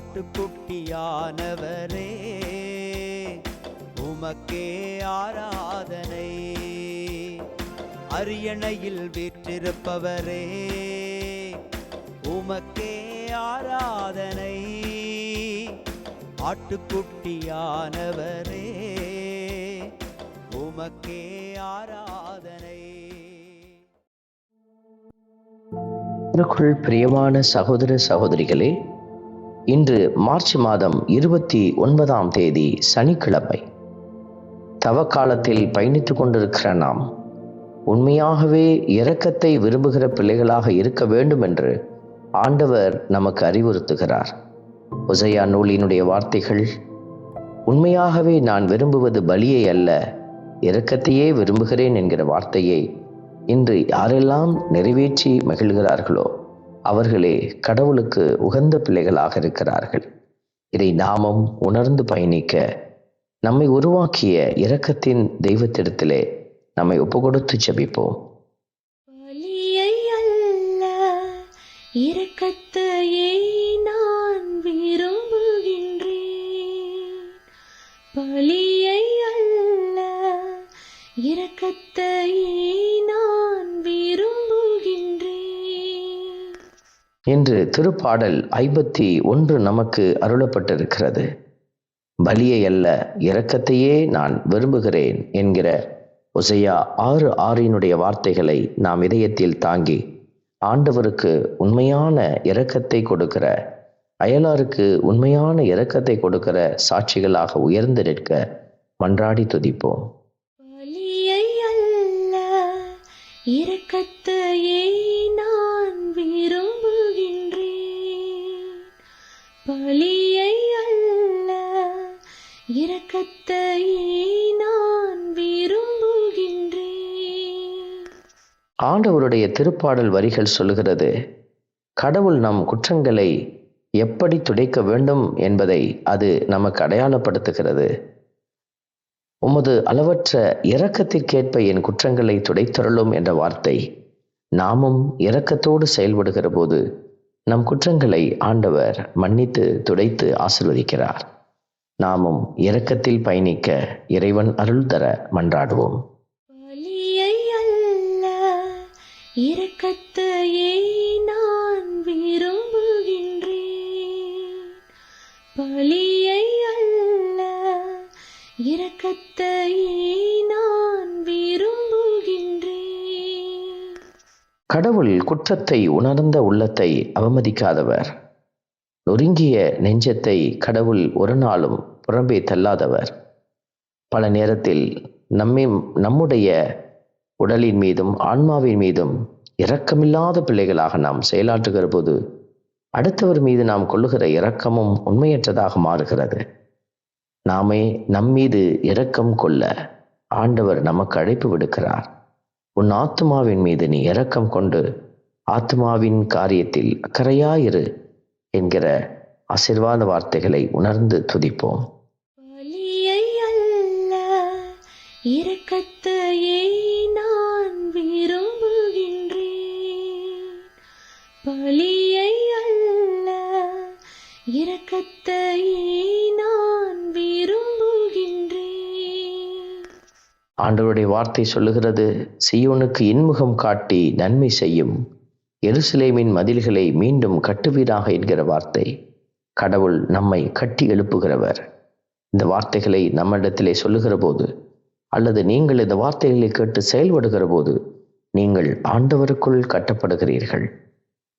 ஆட்டுக்குட்டியானவரே உமக்கே ஆராதனை. அரியணையில் வீற்றிருப்பவரே உமக்கே ஆராதனை. ஆட்டுக்குட்டியானவரே உமக்கே ஆராதனை. பிரியமான சகோதர சகோதரிகளே இன்று மார்ச் மாதம் இருபத்தி ஒன்பதாம் தேதி சனிக்கிழமை. தவக்காலத்தில் பயணித்துக் கொண்டிருக்கிற நாம் உண்மையாகவே இரக்கத்தை விரும்புகிற பிள்ளைகளாக இருக்க வேண்டும் என்று ஆண்டவர் நமக்கு அறிவுறுத்துகிறார். உசையா நூலினுடைய வார்த்தைகள் உண்மையாகவே நான் விரும்புவது பலியை அல்ல இரக்கத்தையே விரும்புகிறேன் என்கிற வார்த்தையை இன்று யாரெல்லாம் நிறைவேற்றி மகிழ்கிறார்களோ அவர்களே கடவுளுக்கு உகந்த பிள்ளைகளாக இருக்கிறார்கள். இதை நாமும் உணர்ந்து பயணிக்க நம்மை உருவாக்கிய இரக்கத்தின் தெய்வத்திடத்திலே நம்மை ஒப்பு கொடுத்து செபிப்போம் அல்ல இரக்கத்தையே நான் விரும்புகின்றேன். பலியை அல்ல இரக்கத்தையே நான் என்று திருப்பாடல் ஐம்பத்தி ஒன்று நமக்கு அருளப்பட்டிருக்கிறது. பலியை அல்ல இரக்கத்தையே நான் விரும்புகிறேன் என்கிற ஒசையா ஆறு ஆறினுடைய வார்த்தைகளை நாம் இதயத்தில் தாங்கி ஆண்டவருக்கு உண்மையான இரக்கத்தை கொடுக்கிற அயலாருக்கு உண்மையான இரக்கத்தை கொடுக்கிற சாட்சிகளாக உயர்ந்து நிற்க மன்றாடி துதிப்போம். பலியை இரக்கத்தையே பலியை அல்ல இரக்கத்தையே நான் விரும்புகின்றேன். ஆண்டவருடைய திருப்பாடல் வரிகள் சொல்லுகிறது கடவுள் நம் குற்றங்களை எப்படி துடைக்க வேண்டும் என்பதை அது நமக்கு அடையாளப்படுத்துகிறது. உமது அளவற்ற இரக்கத்திற்கேற்ப என் குற்றங்களை துடைத்தருளும் என்ற வார்த்தை நாமும் இரக்கத்தோடு செயல்படுகிற போது நம் குற்றங்களை ஆண்டவர் மன்னித்து துடைத்து ஆசிர்வதிக்கிறார். நாமும் இரக்கத்தில் பயணிக்க இறைவன் அருள் தர மன்றாடுவோம். இரக்கத்தையே கடவுள் குற்றத்தை உணர்ந்த உள்ளத்தை அவமதிக்காதவர். நொறுங்கிய நெஞ்சத்தை கடவுள் ஒரு நாளும் புறம்பே தள்ளாதவர். பல நேரத்தில் நம்மை நம்முடைய உடலின் மீதும் ஆன்மாவின் மீதும் இரக்கமில்லாத பிள்ளைகளாக நாம் செயலாற்றுகிற போது அடுத்தவர் மீது நாம் கொள்ளுகிற இரக்கமும் உண்மையற்றதாக மாறுகிறது. நாமே நம்மீது இரக்கம் கொள்ள ஆண்டவர் நமக்கு அழைப்பு விடுக்கிறார். உன் ஆத்மாவின் மீது நீ இரக்கம் கொண்டு ஆத்மாவின் காரியத்தில் அக்கறையாயிரு என்கிற ஆசிர்வாத வார்த்தைகளை உணர்ந்து துதிப்போம். அல்ல இரக்கத்தையே நான் விரும்புகின்றேன். பலியை அல்ல இரக்கத்தையே ஆண்டவருடைய வார்த்தை சொல்லுகிறது சியோனுக்கு இன்முகம் காட்டி நன்மை செய்யும். எருசலேமின் மதில்களை மீண்டும் கட்டுவீராக என்கிற வார்த்தை. கடவுள் நம்மை கட்டி எழுப்புகிறவர். இந்த வார்த்தைகளை நம்மிடத்திலே சொல்லுகிற போது அல்லது நீங்கள் இந்த வார்த்தைகளை கேட்டு செயல்படுகிற போது நீங்கள் ஆண்டவருக்குள் கட்டப்படுகிறீர்கள்.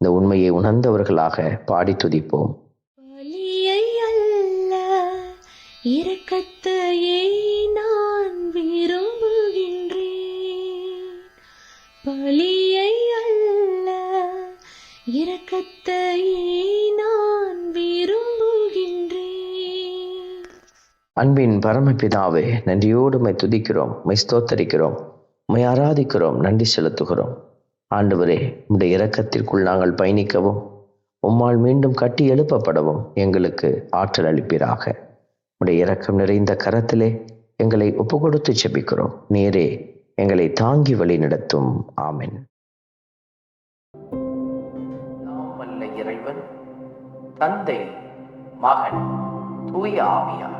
இந்த உண்மையை உணர்ந்தவர்களாக பாடி துதிப்போம். பலியை அன்பின் பரமபிதாவே நன்றியோடு மை துதிக்கிறோம் மை ஸ்தோத்தரிக்கிறோம் மை ஆராதிக்கிறோம் நன்றி செலுத்துகிறோம். ஆண்டவரே உம்முடைய இரக்கத்திற்குள் நாங்கள் பயணிக்கவும் உம்மால் மீண்டும் கட்டி எழுப்பப்படவும் எங்களுக்கு ஆற்றல் அளிப்பீராக. உடைய இரக்கம் நிறைந்த கரத்திலே எங்களை ஒப்பு கொடுத்து செபிக்கிறோம். நேரே எங்களை தாங்கி வழி நடத்தும். ஆமென். இறைவன் தந்தை மகன் தூய ஆவியார்.